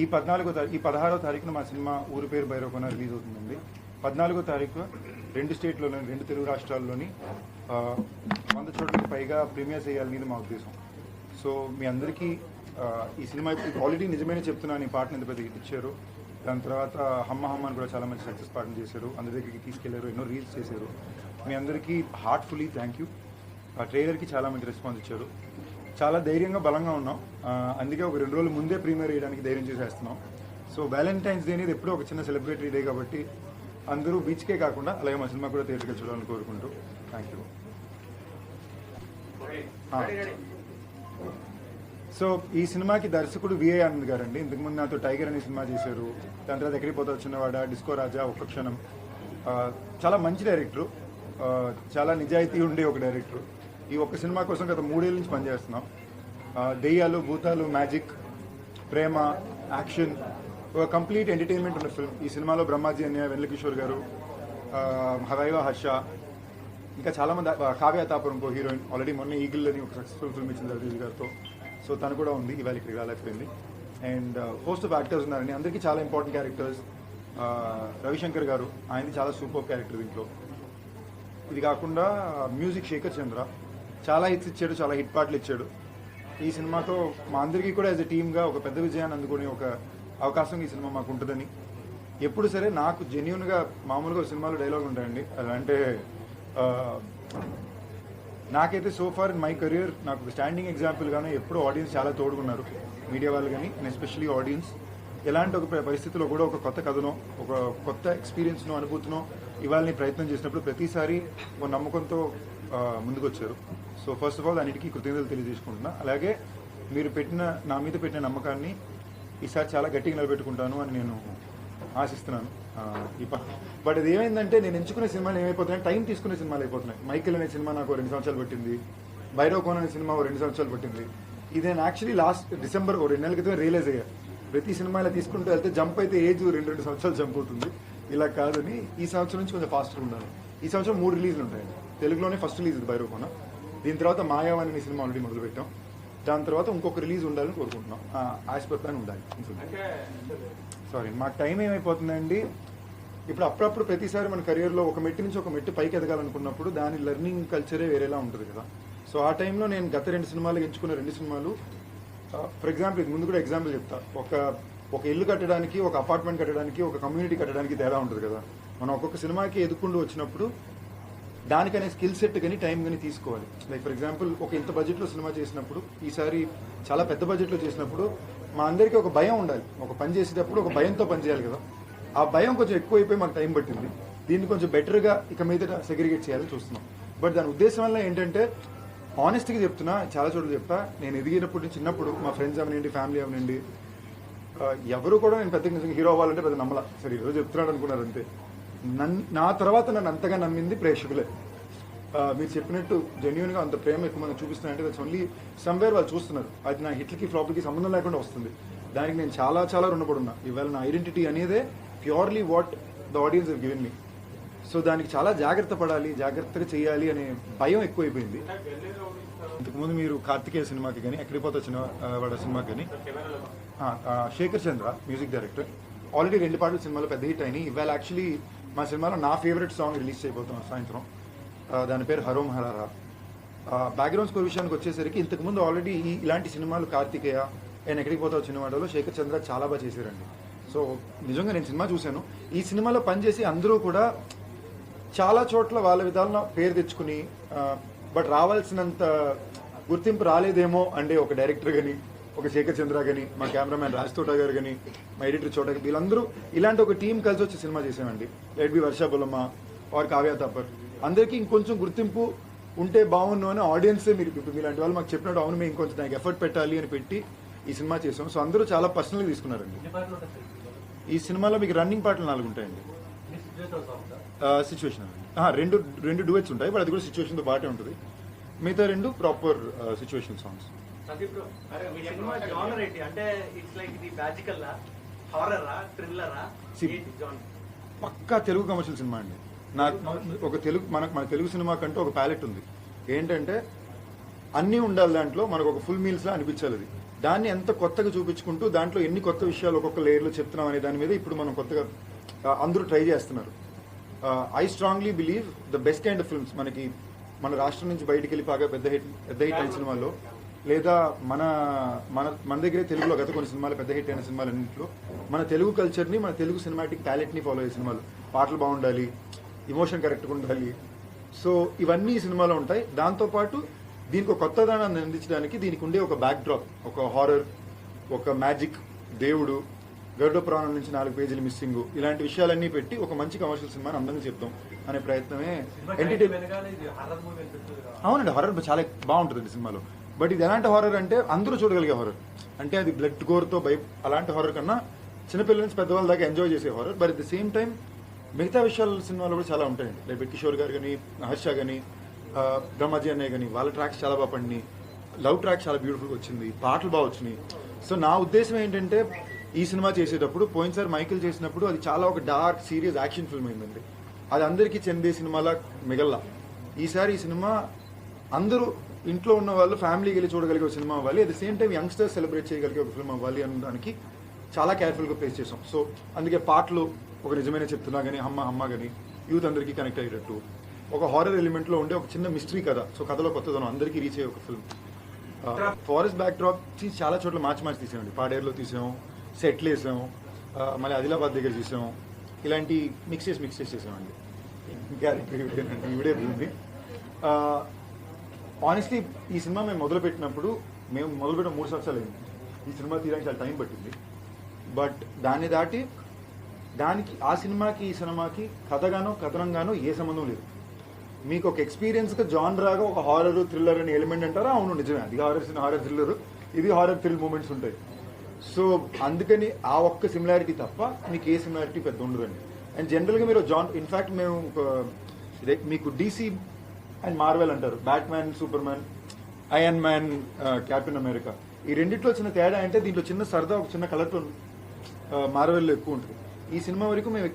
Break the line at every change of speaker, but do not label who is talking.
ఈ పద్నాలుగో తారీఖు ఈ పదహారో తారీఖున మా సినిమా ఊరి పేరు భైరవకొన రిలీజ్ అవుతుందండి. పద్నాలుగో తారీఖు రెండు స్టేట్లోని రెండు తెలుగు రాష్ట్రాల్లోని వంద చోట్లకి పైగా ప్రీమియర్ చేయాలనేది మా ఉద్దేశం. సో మీ అందరికీ ఈ సినిమా ఆల్రెడీ నిజమైన చెప్తున్నాను ఈ పాటను ఎంత పెద్ద హిట్ ఇచ్చారు దాని తర్వాత హమ్మ హమ్మ అని కూడా చాలా మంచి సక్సెస్ పాటలు చేశారు అందరి దగ్గరికి తీసుకెళ్ళారు ఎన్నో రీల్స్ చేశారు. మీ అందరికీ హార్ట్ఫుల్లీ థ్యాంక్ యూ. ఆ ట్రైలర్కి చాలా మంచి రెస్పాన్స్ ఇచ్చారు. చాలా ధైర్యంగా బలంగా ఉన్నాం. అందుకే ఒక రెండు రోజులు ముందే ప్రీమియర్ వేయడానికి ధైర్యం చేసేస్తున్నాం. సో వ్యాలంటైన్స్ డే అనేది ఎప్పుడూ ఒక చిన్న సెలబ్రేటరీ డే కాబట్టి అందరూ బీచ్కే కాకుండా అలాగే మా సినిమా కూడా థియేటర్కి చూడాలని కోరుకుంటూ థ్యాంక్ యూ సో ఈ సినిమాకి దర్శకుడు విఏ ఆనంద్ గారు అండి ఇంతకుముందు నాతో టైగర్ అనే సినిమా చేశారు. దాని తర్వాత ఎక్కడికి పోతా చిన్నవాడ డిస్కో రాజా ఒక్క క్షణం. చాలా మంచి డైరెక్టరు చాలా నిజాయితీ ఉండే ఒక డైరెక్టర్ ఈ ఒక్క సినిమా కోసం గత మూడేళ్ళ నుంచి పనిచేస్తున్నాం. దెయ్యాలు భూతాలు మ్యాజిక్ ప్రేమ యాక్షన్ ఒక కంప్లీట్ ఎంటర్టైన్మెంట్ ఉన్న ఫిల్మ్. ఈ సినిమాలో బ్రహ్మాజీ అన్య వెన్నెలకిషోర్ గారు హవైవ హర్ష ఇంకా చాలామంది కావ్య తాపురం ఇంకో హీరోయిన్. ఆల్రెడీ మొన్న ఈగిల్ అని ఒక సక్సెస్ఫుల్ ఫిల్మ్ ఇచ్చింది రవితేజ్ గారితో. సో తను కూడా ఉంది ఇవాళ ఇక్కడికి రాలేకపోయింది అండ్ హోస్ట్ ఆఫ్ యాక్టర్స్ ఉన్నారండి అందరికీ చాలా ఇంపార్టెంట్ క్యారెక్టర్స్ రవిశంకర్ గారు ఆయనది చాలా సూపర్ క్యారెక్టర్ దీంట్లో. ఇది కాకుండా మ్యూజిక్ శేఖర్ చంద్ర. చాలా హిట్స్ ఇచ్చాడు చాలా హిట్ పాటలు ఇచ్చాడు. ఈ సినిమాతో మా అందరికీ కూడా యాజ్ ఎ టీమ్గా ఒక పెద్ద విజయాన్ని అందుకునే ఒక అవకాశం ఈ సినిమా మాకు ఉంటుందని. ఎప్పుడు సరే నాకు జెన్యున్గా మామూలుగా సినిమాలో డైలాగ్ ఉంటాయండి. అలా అంటే నాకైతే so far in my career నాకు స్టాండింగ్ ఎగ్జాంపుల్గానే ఎప్పుడు ఆడియన్స్ చాలా తోడుకున్నారు మీడియా వాళ్ళు కానీ అండ్ ఎస్పెషలీ ఆడియన్స్ ఎలాంటి ఒక పరిస్థితిలో కూడా ఒక కొత్త కథనో ఒక కొత్త ఎక్స్పీరియన్స్నో అనుభూతినో ఇవ్వాలని ప్రయత్నం చేసినప్పుడు ప్రతిసారి ఒక నమ్మకంతో ముందుకొచ్చారు. సో ఫస్ట్ ఆఫ్ ఆల్ అన్నిటికీ కృతజ్ఞతలు తెలియజేసుకుంటున్నా. అలాగే మీరు పెట్టిన నా మీద పెట్టిన నమ్మకాన్ని ఈసారి చాలా గట్టిగా నిలబెట్టుకుంటాను అని నేను ఆశిస్తున్నాను. బట్ అది ఏమైందంటే నేను ఎంచుకునే సినిమాలు ఏమైపోతున్నాయి టైం తీసుకునే సినిమాలు అయిపోతున్నాయి. మైకిల్ అనే సినిమా నాకు రెండు సంవత్సరాలు పట్టింది. భైరవ్ కోన్ అనే సినిమా రెండు సంవత్సరాలు పట్టింది. ఇది నేను యాక్చువల్లీ లాస్ట్ డిసెంబర్ ఓ రెండు నెలల క్రితం రియలైజ్ అయ్యా. ప్రతి సినిమా ఇలా తీసుకుంటూ వెళ్తే జంప్ అయితే ఏజ్ రెండు రెండు సంవత్సరాలు జంప్ అవుతుంది. ఇలా కాదని ఈ సంవత్సరం నుంచి కొంచెం ఫాస్ట్గా ఉండాలి. ఈ సంవత్సరం మూడు రిలీజ్లు ఉంటాయి తెలుగులోనే ఫస్ట్ రిలీజ్ ఇది భైరవ్ కోన దీని తర్వాత మాయావని అనే సినిమా ఆల్రెడీ మొదలుపెట్టాం. దాని తర్వాత ఇంకొక రిలీజ్ ఉండాలని కోరుకుంటున్నాం. యాజ్ పర్ ప్లాన్ ఉండాలి. సారీ మా టైం ఏమైపోతుందండి? ఇప్పుడు అప్పుడప్పుడు ప్రతిసారి మన కెరియర్లో ఒక మెట్టు నుంచి ఒక మెట్టు పైకి ఎదగాలనుకున్నప్పుడు దాని లెర్నింగ్ కల్చరే వేరేలా ఉంటుంది కదా. సో ఆ టైంలో నేను గత రెండు సినిమాలు ఎంచుకున్న రెండు సినిమాలు ఫర్ ఎగ్జాంపుల్ ఇది ముందు కూడా ఎగ్జాంపుల్ చెప్తా. ఒక ఒక ఇల్లు కట్టడానికి ఒక అపార్ట్మెంట్ కట్టడానికి ఒక కమ్యూనిటీ కట్టడానికి తేడా ఉంటుంది కదా. మనం ఒక్కొక్క సినిమాకి ఎదుర్కొంటూ వచ్చినప్పుడు దానికనే స్కిల్ సెట్ కానీ టైం కానీ తీసుకోవాలి. లైక్ ఫర్ ఎగ్జాంపుల్ ఒక ఇంత బడ్జెట్లో సినిమా చేసినప్పుడు ఈసారి చాలా పెద్ద బడ్జెట్లో చేసినప్పుడు మా అందరికీ ఒక భయం ఉండాలి. ఒక పని చేసేటప్పుడు ఒక భయంతో పని చేయాలి కదా. ఆ భయం కొంచెం ఎక్కువైపోయి మాకు టైం పట్టింది. దీన్ని కొంచెం బెటర్గా ఇక మీద సెగ్రిగేట్ చేయాలని చూస్తున్నాం. బట్ దాని ఉద్దేశం వల్ల ఏంటంటే ఆనెస్ట్గా చెప్తున్నా చాలా చోట్ల చెప్తా నేను ఎదిగినప్పుడు చిన్నప్పుడు మా ఫ్రెండ్స్ అవనండి ఫ్యామిలీ అవనండి ఎవరు కూడా నేను పెద్ద హీరో అవ్వాలంటే పెద్ద నమ్మల. సరే ఈరోజు చెప్తున్నాడు అనుకున్నారు అంతే. నా తర్వాత నన్ను అంతగా నమ్మింది ప్రేక్షకులే. మీరు చెప్పినట్టు జెన్యున్గా అంత ప్రేమ ఎక్కువ మనం చూపిస్తున్నారంటే దట్స్ ఓన్లీ సమ్వేర్ వాళ్ళు చూస్తున్నారు. అది నా హిట్లకి ఫ్లాప్లకి సంబంధం లేకుండా వస్తుంది. దానికి నేను చాలా చాలా రుణపడున్నా. ఇవాళ నా ఐడెంటిటీ అనేదే purely what the audience have given me so దానికి చాలా జాగ్రత్త పడాలి జాగ్రత్తగా చేయాలి అనే భయం ఎక్కువైపోయింది. ఇంతకుముందు మీరు కార్తికేయ సినిమాకి కానీ ఎక్కడికి పోతే వచ్చిన వాడ సినిమాకి కానీ Shekhar Chandra music director already రెండు పాటలు సినిమాలో పెద్ద హిట్ అయినాయి. ఇవాళ యాక్చువల్లీ మా సినిమాలో నా ఫేవరెట్ సాంగ్ రిలీజ్ చేయబోతున్నాం సాయంత్రం. దాని పేరు హరోం హరారా. బ్యాక్గ్రౌండ్ స్కోర్ విషయానికి వచ్చేసరికి ఇంతకుముందు ఆల్రెడీ ఈ ఇలాంటి సినిమాలు కార్తికేయ నేను ఎక్కడికి పోతావు సినిమాలో శేఖర్ చంద్ర చాలా బాగా చేశారండి. సో నిజంగా నేను సినిమా చూశాను. ఈ సినిమాలో పనిచేసి అందరూ కూడా చాలా చోట్ల వాళ్ళ విధాలను పేరు తెచ్చుకుని బట్ రావాల్సినంత గుర్తింపు రాలేదేమో అంటే ఒక డైరెక్టర్ కానీ ఒక శేఖర్ చంద్ర కానీ మా కెమెరామ్యాన్ రాజ్ తోట గారు కానీ మా ఎడిటర్ చోట వీళ్ళందరూ ఇలాంటి ఒక టీం కలిసి వచ్చి సినిమా చేసామండి let be Varsha Bollamma or Kavya Thapar అందరికీ ఇంకొంచెం గుర్తింపు ఉంటే బాగుండు అని ఆడియన్సే మీరు మీలాంటి వాళ్ళు మాకు చెప్పినట్టు అవును మేము ఇంకొంచెం దానికి ఎఫర్ట్ పెట్టాలి అని పెట్టి ఈ సినిమా చేసాం. సో అందరూ చాలా పర్సనల్గా తీసుకున్నారండి. ఈ సినిమాలో మీకు రన్నింగ్ పాటలు నాలుగు ఉంటాయండి. సిచ్యువేషన్ రెండు రెండు డూయట్స్ ఉంటాయి బట్ అది కూడా సిచ్యువేషన్తో బాటే ఉంటుంది. మిగతా రెండు ప్రాపర్ సిచ్యువేషన్ సాంగ్స్.
అంటే ఇట్స్ లైక్ హారరా థ్రిల్లరా
పక్కా తెలుగు కమర్షియల్ సినిమా అండి. నాకు ఒక తెలుగు మనకు మన తెలుగు సినిమా కంటే ఒక ప్యాలెట్ ఉంది. ఏంటంటే అన్నీ ఉండాలి దాంట్లో మనకు ఒక ఫుల్ మీల్స్లా అనిపించాలి అది. దాన్ని ఎంత కొత్తగా చూపించుకుంటూ దాంట్లో ఎన్ని కొత్త విషయాలు ఒక్కొక్క లేయర్లో చెప్తున్నాం అనే దాని మీద ఇప్పుడు మనం కొత్తగా అందరూ ట్రై చేస్తున్నారు. I strongly believe the best kind of films మనకి మన రాష్ట్రం నుంచి బయటికి వెళ్ళి బాగా పెద్ద హిట్ పెద్ద హిట్ అయిన సినిమాల్లో లేదా మన మన మన దగ్గరే తెలుగులో గత కొన్ని సినిమాలు పెద్ద హిట్ అయిన సినిమాలు అన్నింటిలో మన తెలుగు కల్చర్ని మన తెలుగు సినిమాటిక్ టాలెంట్ని ఫాలో అయ్యే సినిమాలు. పాటలు బాగుండాలి ఇమోషన్ కరెక్ట్గా ఉండాలి. సో ఇవన్నీ సినిమాలో ఉంటాయి. దాంతోపాటు దీనికి ఒక కొత్తదనాన్ని అందించడానికి దీనికి ఉండే ఒక బ్యాక్ డ్రాప్ ఒక హారర్ ఒక మ్యాజిక్ దేవుడు గరుడ పురాణం నుంచి నాలుగు పేజీలు మిస్సింగ్ ఇలాంటి విషయాలన్నీ పెట్టి ఒక మంచి కమర్షియల్ సినిమాని అందంగా చెప్తాం అనే ప్రయత్నమే ఎంటర్టైన్ అవునండి హారర్ చాలా బాగుంటుంది సినిమాలో. బట్ ఇది ఎలాంటి హారర్ అంటే అందరూ చూడగలిగే హారర్ అంటే అది బ్లడ్ గోర్తో భయ అలాంటి హారర్ కన్నా చిన్నపిల్లల నుంచి పెద్దవాళ్ళ దాకా ఎంజాయ్ చేసే horror but at the same time మిగతా విషయాల సినిమాలు కూడా చాలా ఉంటాయండి. లైక్ కిషోర్ గారు కానీ హర్ష కానీ బ్రహ్మాజీ అన్నయ్య కానీ వాళ్ళ ట్రాక్స్ చాలా బాగా పండినాయి. లవ్ ట్రాక్ చాలా బ్యూటిఫుల్గా వచ్చింది. పాటలు బాగా వచ్చినాయి. సో నా ఉద్దేశం ఏంటంటే ఈ సినిమా చేసేటప్పుడు పోయినసారి మైకిల్ చేసినప్పుడు అది చాలా ఒక డార్క్ సీరియస్ యాక్షన్ ఫిల్మ్ అయిందండి. అది అందరికీ చెందే సినిమాలా మిగల్లా. ఈసారి ఈ సినిమా అందరూ ఇంట్లో ఉన్న వాళ్ళు ఫ్యామిలీకి వెళ్ళి చూడగలిగే ఒక సినిమా అవ్వాలి. At the same time youngsters celebrate చేయగలిగే ఒక ఫిల్మ్ అవ్వాలి అనడానికి చాలా కేర్ఫుల్గా ప్లేస్ చేసాం. సో అందుకే పాటలు ఒక నిజమైన చెప్తున్నా కానీ అమ్మ అమ్మ కానీ యూత్ అందరికీ కనెక్ట్ అయ్యేటట్టు. ఒక హారర్ ఎలిమెంట్లో ఉండే ఒక చిన్న మిస్టరీ కథ. సో కథలో కొత్తదనం. అందరికీ రీచ్ అయ్యే ఒక ఫిల్మ్ ఫారెస్ట్ బ్యాక్ డ్రాప్ చాలా చోట్ల మార్చి మార్చి తీసామండి. పాడేరులో తీసాం సెట్లు వేసాం uh, మళ్ళీ ఆదిలాబాద్ దగ్గర చేసాం. ఇలాంటి మిక్సెస్ మిక్సెస్ చేసామండి. గ్యారెంటీ ఇవిడే ఉంది ఆనెస్ట్లీ ఈ సినిమా మేము మొదలుపెట్టినప్పుడు మేము మొదలుపెట్టిన మూడు సంవత్సరాలు అయింది. ఈ సినిమా తీయడానికి చాలా టైం పట్టింది. బట్ దాన్ని దాటి దానికి ఆ సినిమాకి ఈ సినిమాకి కథగానో కథనంగానో ఏ సంబంధం లేదు. మీకు ఒక ఎక్స్పీరియన్స్గా జాన్రాగా ఒక హారర్ థ్రిల్లర్ అనే ఎలిమెంట్ అంటారా? అవును నిజమే. అది హారర్ హారర్ థ్రిల్లర్ ఇది హారర్ థ్రిల్ మూమెంట్స్ ఉంటాయి. సో అందుకని ఆ ఒక్క సిమిలారిటీ తప్ప మీకు ఏ సిమిలారిటీ పెద్ద ఉండదండి. అండ్ జనరల్గా మీరు జాన్ ఇన్ఫాక్ట్ మేము ఒక మీకు డీసీ అండ్ మార్వెల్ అంటారు. Batman Superman Iron Man captain America. ఈ రెండిట్లో చిన్న తేడా అంటే దీంట్లో చిన్న సరదా ఒక చిన్న కలర్తో మార్వెల్లో ఎక్కువ ఉంటుంది. ఈ సినిమా వరకు మేము